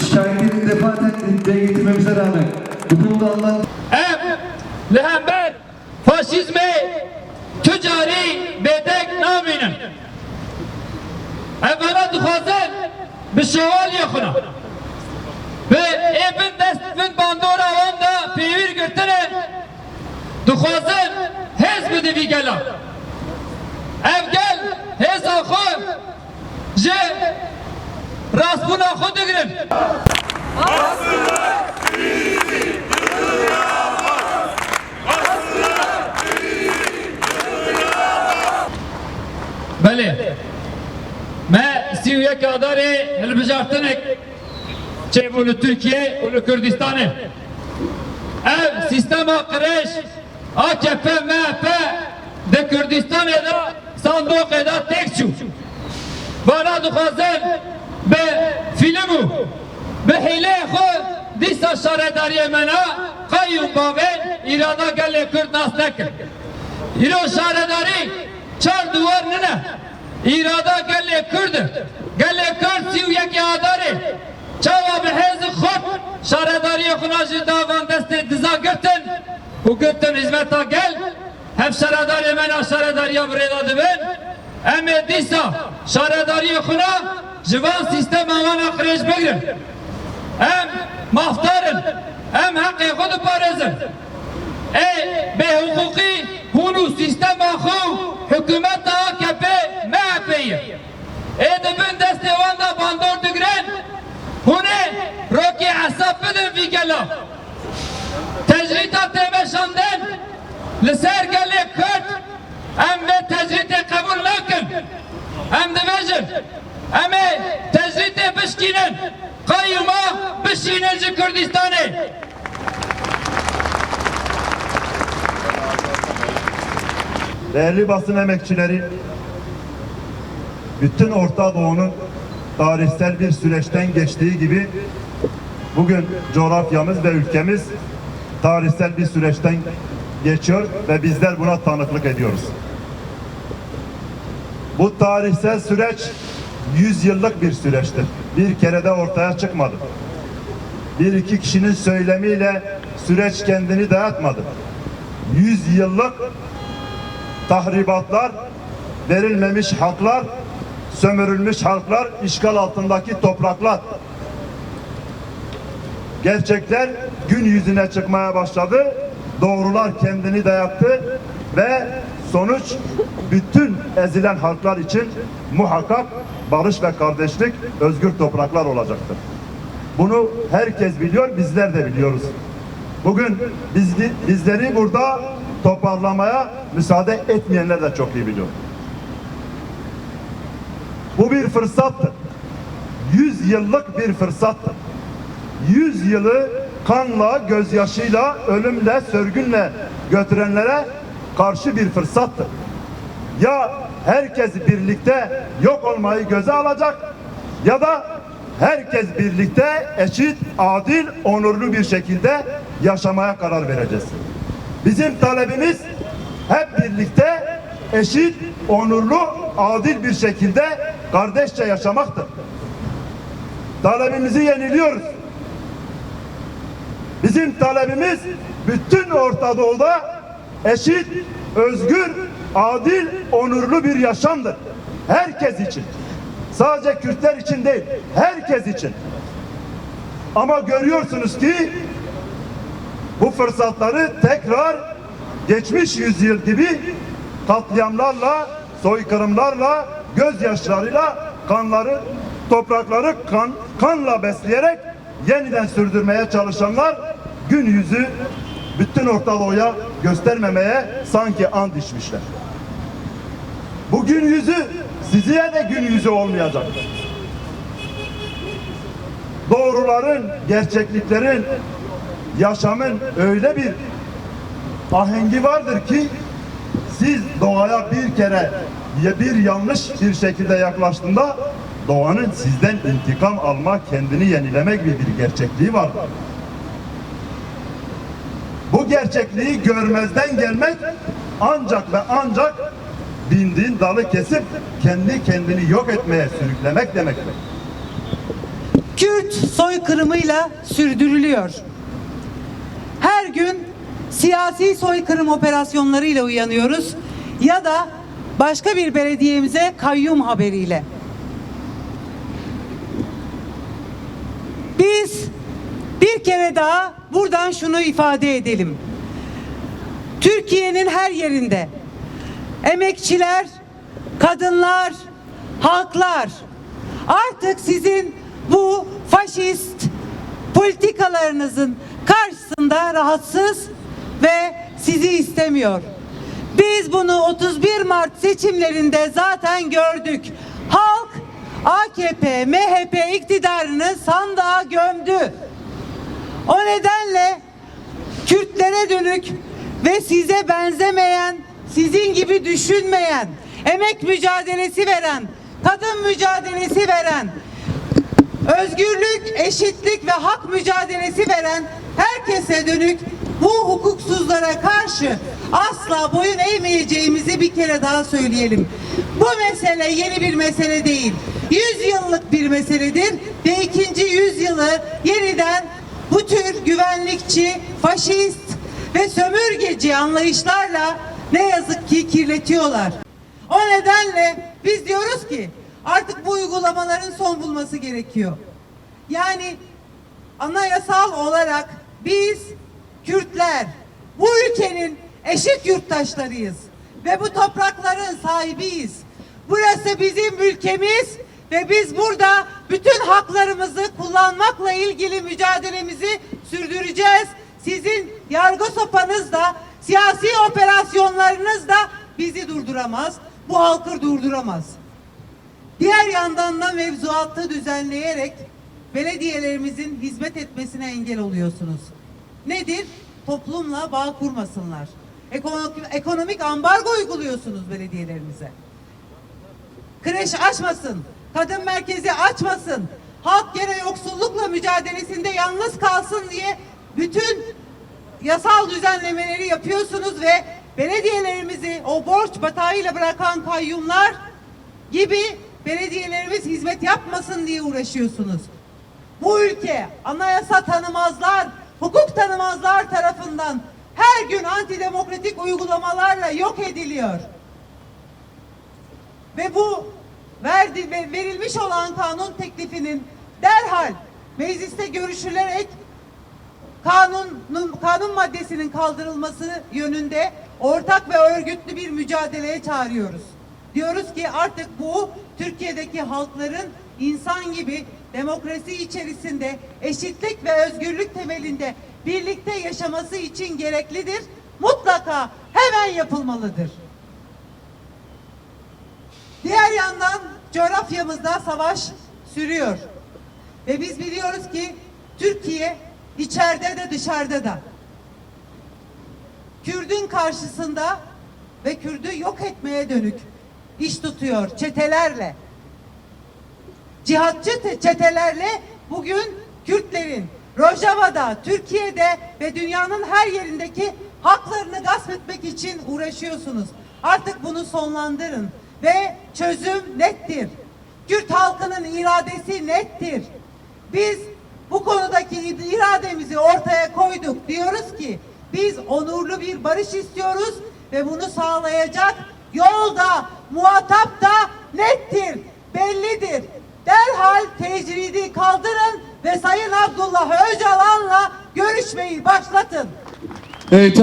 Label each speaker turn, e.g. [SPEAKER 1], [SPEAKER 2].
[SPEAKER 1] Şikayetini defaten dile getirmemize rağmen bu konuda alınan
[SPEAKER 2] Em lehember faşizme tücari bedek naminin. Evvela dixwazin bi şevaliyê xwe ve evin destvin bandora wan da pêwîr girtine dixwazin hez bide vî gela. Ev gel hêza xwe ji rastbûna xwe digirin. بله ما سی و یک آداری هلبجارتنک چه بولو ترکیه و کردستانه ev sistema qiriş AKP MHP de Kürdistan'e da sandık eda tek çu. Bana dixwazin be filmu be hile xwe dîsa şaredariye mena qayyum bavên îrada gelê Kurd nas nekin. İro şaredarî çar duvar nine îrada gelê Kurd gelê Kurd sî û yekê adarê çawa bi hêzê xwe şaredariyê xwe ji davan destê diza girtin û girtin hizmeta gel hev şaredarê mena şaredariya birêda dibin em ê dîsa şaredariyê xwe ji van sîstema wan a qirêj bigirin em mafdarin em heqê xwe diparêzin ey bêhukukî hûn û sîstema em dibêjin em ê tecrîtê bişkînin qayyûma bişînin ji Kurdistanê
[SPEAKER 3] Değerli basın emekçileri, bütün Orta Doğu'nun tarihsel bir süreçten geçtiği gibi bugün coğrafyamız ve ülkemiz tarihsel bir süreçten geçiyor ve bizler buna tanıklık ediyoruz. Bu tarihsel süreç 100 yıllık bir süreçtir. Bir kere de ortaya çıkmadı. Bir iki kişinin söylemiyle süreç kendini dayatmadı. 100 yıllık tahribatlar, verilmemiş haklar, sömürülmüş halklar, işgal altındaki topraklar. Gerçekler gün yüzüne çıkmaya başladı. Doğrular kendini dayattı ve sonuç bütün ezilen halklar için muhakkak barış ve kardeşlik, özgür topraklar olacaktır. Bunu herkes biliyor, bizler de biliyoruz. Bugün bizli- bizleri burada toparlamaya müsaade etmeyenler de çok iyi biliyor. Bu bir fırsattır. Yüz yıllık bir fırsattır. Yüz yılı kanla, gözyaşıyla, ölümle, sörgünle götürenlere karşı bir fırsattır. Ya herkes birlikte yok olmayı göze alacak ya da herkes birlikte eşit, adil, onurlu bir şekilde yaşamaya karar vereceğiz. Bizim talebimiz hep birlikte eşit, onurlu, adil bir şekilde kardeşçe yaşamaktır. Talebimizi yeniliyoruz. Bizim talebimiz bütün Orta Doğu'da eşit, özgür, adil, onurlu bir yaşamdır. Herkes için. Sadece Kürtler için değil, herkes için. Ama görüyorsunuz ki bu fırsatları tekrar geçmiş yüzyıl gibi katliamlarla, soykırımlarla, gözyaşlarıyla kanları, toprakları kan, kanla besleyerek yeniden sürdürmeye çalışanlar gün yüzü bütün Orta Doğu'ya göstermemeye sanki ant içmişler. Bu gün yüzü siziye de gün yüzü olmayacak. Doğruların, gerçekliklerin, yaşamın öyle bir ahengi vardır ki siz doğaya bir kere bir yanlış bir şekilde yaklaştığında doğanın sizden intikam alma, kendini yenileme gibi bir gerçekliği vardır. Bu gerçekliği görmezden gelmek ancak ve ancak bindiğin dalı kesip kendi kendini yok etmeye sürüklemek demektir.
[SPEAKER 4] Kürt soykırımıyla sürdürülüyor. Her gün siyasi soykırım operasyonlarıyla uyanıyoruz ya da başka bir belediyemize kayyum haberiyle. Biz bir kere daha buradan şunu ifade edelim. Türkiye'nin her yerinde emekçiler, kadınlar, halklar artık sizin bu faşist politikalarınızın karşısında rahatsız ve sizi istemiyor. Biz bunu 31 Mart seçimlerinde zaten gördük. Halk AKP, MHP iktidarını sandığa gömdü. O nedenle Kürtlere dönük ve size benzemeyen, sizin gibi düşünmeyen, emek mücadelesi veren, kadın mücadelesi veren, özgürlük, eşitlik ve hak mücadelesi veren herkese dönük bu hukuksuzlara karşı asla boyun eğmeyeceğimizi bir kere daha söyleyelim. Bu mesele yeni bir mesele değil. Yüzyıllık bir meseledir ve ikinci yüzyılı yeniden bu tür güvenlikçi, faşist ve sömürgeci anlayışlarla ne yazık ki kirletiyorlar. O nedenle biz diyoruz ki artık bu uygulamaların son bulması gerekiyor. Yani anayasal olarak biz Kürtler bu ülkenin eşit yurttaşlarıyız ve bu toprakların sahibiyiz. Burası bizim ülkemiz ve biz burada bütün haklarımızı kullanmakla ilgili mücadelemizi sürdüreceğiz. Sizin yargı sopanız da siyasi operasyonlarınız da bizi durduramaz. Bu halkı durduramaz. Diğer yandan da mevzuatı düzenleyerek belediyelerimizin hizmet etmesine engel oluyorsunuz. Nedir? Toplumla bağ kurmasınlar. Ekonomik, ekonomik ambargo uyguluyorsunuz belediyelerimize. Kreş açmasın, kadın merkezi açmasın, halk gene yoksullukla mücadelesinde yalnız kalsın diye bütün yasal düzenlemeleri yapıyorsunuz ve belediyelerimizi o borç batağıyla bırakan kayyumlar gibi belediyelerimiz hizmet yapmasın diye uğraşıyorsunuz. Bu ülke anayasa tanımazlar, hukuk tanımazlar tarafından her gün antidemokratik uygulamalarla yok ediliyor. Ve bu verdi ve verilmiş olan kanun teklifinin derhal mecliste görüşülerek kanunun kanun maddesinin kaldırılması yönünde ortak ve örgütlü bir mücadeleye çağırıyoruz. Diyoruz ki artık bu Türkiye'deki halkların insan gibi demokrasi içerisinde eşitlik ve özgürlük temelinde birlikte yaşaması için gereklidir. Mutlaka hemen yapılmalıdır. Diğer yandan coğrafyamızda savaş sürüyor. Ve biz biliyoruz ki Türkiye içeride de dışarıda da Kürdün karşısında ve Kürdü yok etmeye dönük iş tutuyor çetelerle. Cihatçı te- çetelerle bugün Kürtlerin Rojava'da, Türkiye'de ve dünyanın her yerindeki haklarını gasp etmek için uğraşıyorsunuz. Artık bunu sonlandırın ve çözüm nettir. Kürt halkının iradesi nettir. Biz bu konudaki irademizi ortaya koyduk. Diyoruz ki biz onurlu bir barış istiyoruz ve bunu sağlayacak yolda, muhatap da nettir, bellidir. Derhal tecridi kaldırın ve Sayın Abdullah Öcalan'la görüşmeyi başlatın.
[SPEAKER 1] Evet,